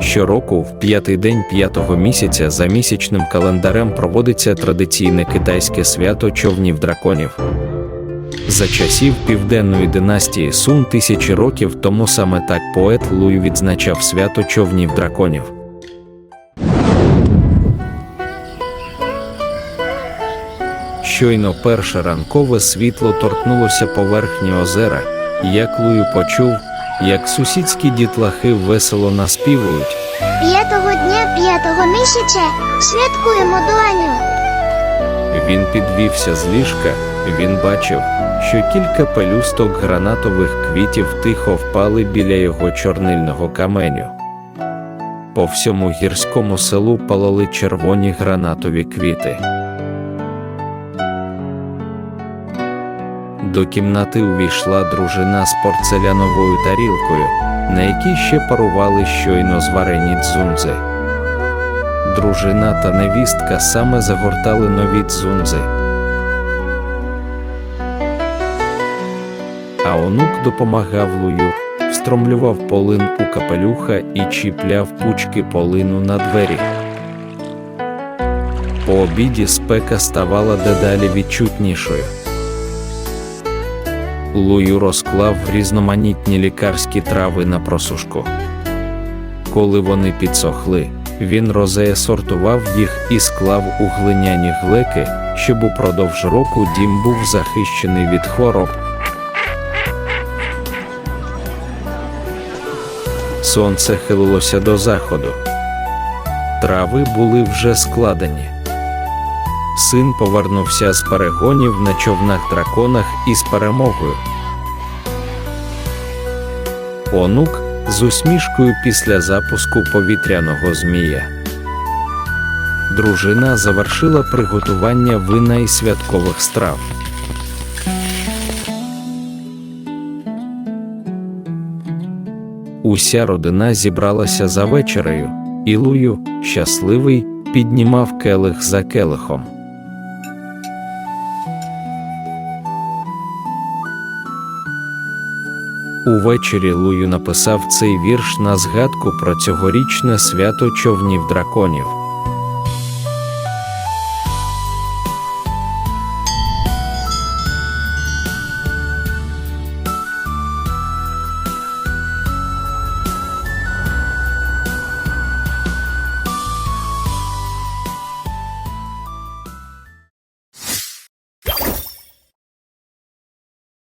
Щороку, в п'ятий день п'ятого місяця за місячним календарем проводиться традиційне китайське свято човнів драконів. За часів південної династії Сун тисячі років тому саме так поет Луй відзначав свято човнів драконів. Щойно перше ранкове світло торкнулося поверхні озера, і як Лую почув, як сусідські дітлахи весело наспівують. П'ятого дня п'ятого місяця святкуємо Дуаню. Він підвівся з ліжка, він бачив, що кілька пелюсток гранатових квітів тихо впали біля його чорнильного каменю. По всьому гірському селу палали червоні гранатові квіти. До кімнати увійшла дружина з порцеляновою тарілкою, на якій ще парували щойно зварені дзунзи. Дружина та невістка саме загортали нові дзунзи. А онук допомагав Лую, встромлював полин у капелюха і чіпляв пучки полину на двері. По обіді спека ставала дедалі відчутнішою. Лую розклав різноманітні лікарські трави на просушку. Коли вони підсохли, він розея сортував їх і склав у глиняні глеки, щоб упродовж року дім був захищений від хвороб. Сонце хилилося до заходу. Трави були вже складені. Син повернувся з перегонів на човнах драконах із перемогою. Онук з усмішкою після запуску повітряного змія. Дружина завершила приготування вина і святкових страв. Уся родина зібралася за вечерею, і Лую, щасливий, піднімав келих за келихом. Увечері Лую написав цей вірш на згадку про цьогорічне свято човнів драконів.